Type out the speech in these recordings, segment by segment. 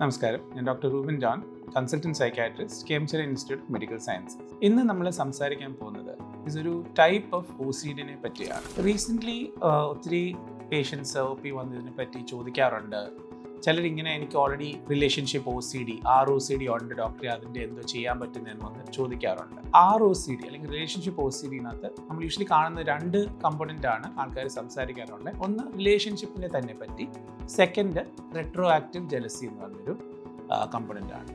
നമസ്കാരം. ഞാൻ doctor Rubin John consultant psychiatrist കേംചർ institute medical sciences. ഇന്ന് നമ്മൾ സംസാരിക്കാൻ പോകുന്നത് ഇതൊരു ടൈപ്പ് ഓഫ് ഒ സി ഡിനെ പറ്റിയാണ്. റീസെന്റ്ലി ഒത്തിരി പേഷ്യൻസ് ഒ പി വന്നതിനെ പറ്റി ചോദിക്കാറുണ്ട്. ചിലരിങ്ങനെ എനിക്ക് already relationship O C D R O C D ഉണ്ട് ഡോക്ടറെ അതിന്റെ എന്തോ ചെയ്യാൻ പറ്റുന്നതെന്ന് വന്ന് ചോദിക്കാറുണ്ട്. ആർ ഒ സി ഡി അല്ലെങ്കിൽ റിലേഷൻഷിപ്പ് ഒ സി ഡിനകത്ത് നമ്മൾ യൂഷ്വലി കാണുന്ന രണ്ട് കമ്പോണന്റ് ആണ് ആൾക്കാർ സംസാരിക്കാറുള്ളത് ഒന്ന് റിലേഷൻഷിപ്പിനെ തന്നെ പറ്റി സെക്കൻഡ് റെട്രോ ആക്റ്റീവ് ജലസി എന്ന് പറഞ്ഞൊരു കമ്പോണന്റ് ആണ്.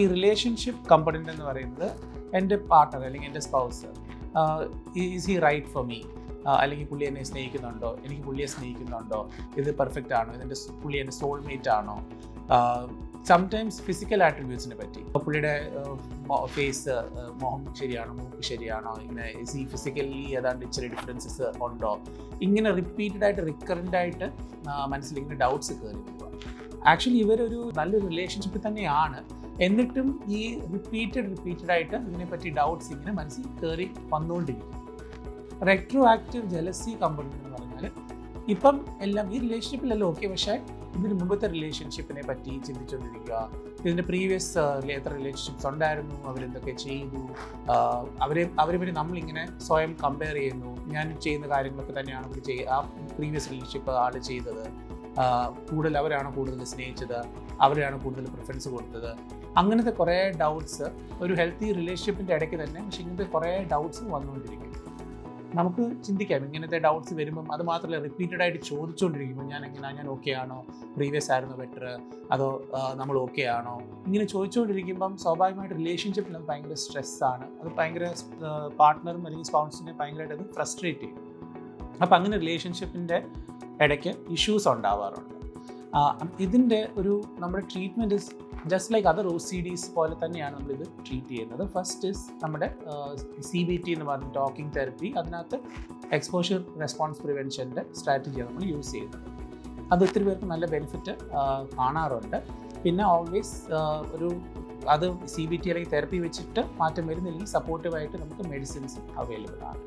ഈ റിലേഷൻഷിപ്പ് കമ്പോണന്റ് എന്ന് പറയുന്നത് എന്റെ പാർട്ണർ അല്ലെങ്കിൽ എന്റെ spouse is he right for me അല്ലെങ്കിൽ പുള്ളി എന്നെ സ്നേഹിക്കുന്നുണ്ടോ? എനിക്ക് പുള്ളിയെ സ്നേഹിക്കുന്നുണ്ടോ? ഇത് പെർഫെക്റ്റ് ആണോ? ഇതിന്റെ പുള്ളി എന്റെ സോൾമേറ്റ് ആണോ? സംടൈംസ് ഫിസിക്കൽ ആട്രിബ്യൂട്ട്സിനെ പറ്റി. പുള്ളിയുടെ ഫേസ് മുഖം ശരിയാണോ? മൂക്ക് ശരിയാണോ? ഇങ്ങനെ ഈ ഫിസിക്കലി ഏതാണ്ട് ഇച്ചിരി ഡിഫറൻസസ് ഉണ്ടോ? ഇങ്ങനെ റിപ്പീറ്റഡ് ആയിട്ട് റിക്കറന്റ് ആയിട്ട് മനസ്സിൽ ഇങ്ങനെ ഡൗട്ട്സ് കയറി പോവുക ആക്ച്വലി ഇവരൊരു നല്ലൊരു റിലേഷൻഷിപ്പ് തന്നെയാണ്. എന്നിട്ടും ഈ റിപ്പീറ്റഡ് റിപ്പീറ്റഡ് ആയിട്ട് ഇതിനെപ്പറ്റി ഡൗട്ട്സ് ഇങ്ങനെ മനസ്സിൽ കയറി വന്നുകൊണ്ടിരിക്കും റെട്രോ ആക്റ്റീവ് ജലസി കമ്പനി എന്ന് പറഞ്ഞാൽ ഇപ്പം എല്ലാം ഈ റിലേഷൻഷിപ്പിലെല്ലാം ഓക്കെ പക്ഷേ ഇതിന് മുമ്പത്തെ റിലേഷൻഷിപ്പിനെ പറ്റി ചിന്തിച്ചുകൊണ്ടിരിക്കുക ഇതിന്റെ പ്രീവിയസ് എത്ര റിലേഷൻഷിപ്സ് ഉണ്ടായിരുന്നു അവരെന്തൊക്കെ ചെയ്തു അവരെ അവരെ പിന്നെ നമ്മളിങ്ങനെ സ്വയം കമ്പയർ ചെയ്യുന്നു. ഞാൻ ചെയ്യുന്ന കാര്യങ്ങളൊക്കെ തന്നെയാണ് അവർ ചെയ്യുക ആ പ്രീവിയസ് റിലേഷൻഷിപ്പ് ആൾ ചെയ്തത്. കൂടുതൽ അവരാണ് കൂടുതൽ സ്നേഹിച്ചത് അവരെയാണ് കൂടുതൽ പ്രിഫറൻസ് കൊടുത്തത്. അങ്ങനത്തെ കുറേ ഡൗട്ട്സ് ഒരു ഹെൽത്തി റിലേഷൻഷിപ്പിന്റെ ഇടയ്ക്ക് തന്നെ പക്ഷേ ഇങ്ങനത്തെ കുറേ ഡൗട്ട്സ് വന്നുകൊണ്ടിരിക്കും. നമുക്ക് ചിന്തിക്കാം. ഇങ്ങനത്തെ ഡൗട്ട്സ് വരുമ്പം അത് മാത്രമല്ല റിപ്പീറ്റഡ് ആയിട്ട് ചോദിച്ചുകൊണ്ടിരിക്കുമ്പോൾ ഞാൻ എങ്ങനെ ഞാൻ ഓക്കെ ആണോ? പ്രീവിയസ് ആയിരുന്നു ബെറ്റർ അതോ നമ്മൾ ഓക്കെ ആണോ? ഇങ്ങനെ ചോദിച്ചുകൊണ്ടിരിക്കുമ്പം സ്വാഭാവികമായിട്ട് റിലേഷൻഷിപ്പിൽ അത് ഭയങ്കര സ്ട്രെസ്സാണ് അത് ഭയങ്കര പാർട്ട്ണറും അല്ലെങ്കിൽ സ്പൗൺസിനെ ഭയങ്കരമായിട്ട് അത് ഫ്രസ്ട്രേറ്റ് ചെയ്യും. അപ്പം അങ്ങനെ റിലേഷൻഷിപ്പിന്റെ ഇടയ്ക്ക് ഇഷ്യൂസ് ഉണ്ടാവാറുണ്ട്. ഇതിന്റെ ഒരു നമ്മുടെ treatment is just like other O C Ds പോലെ തന്നെയാണ് നമ്മളിത് ട്രീറ്റ് ചെയ്യുന്നത്. ഫസ്റ്റ് ഇസ് നമ്മുടെ സി ബി ടി എന്ന് പറഞ്ഞ ടോക്കിംഗ് തെറപ്പി അതിനകത്ത് എക്സ്പോഷർ റെസ്പോൺസ് പ്രിവെൻഷന്റെ സ്ട്രാറ്റജിയാണ് നമ്മൾ യൂസ് ചെയ്യുന്നത്. അത് ഒത്തിരി പേർക്ക് നല്ല ബെനിഫിറ്റ് കാണാറുണ്ട്. പിന്നെ ഓൾവേസ് ഒരു അത് സി ബി ടി അല്ലെങ്കിൽ തെറപ്പി വെച്ചിട്ട് മാറ്റം വരുന്നില്ലെങ്കിൽ സപ്പോർട്ടീവായിട്ട് നമുക്ക് മെഡിസിൻസ് അവൈലബിൾ ആണ്.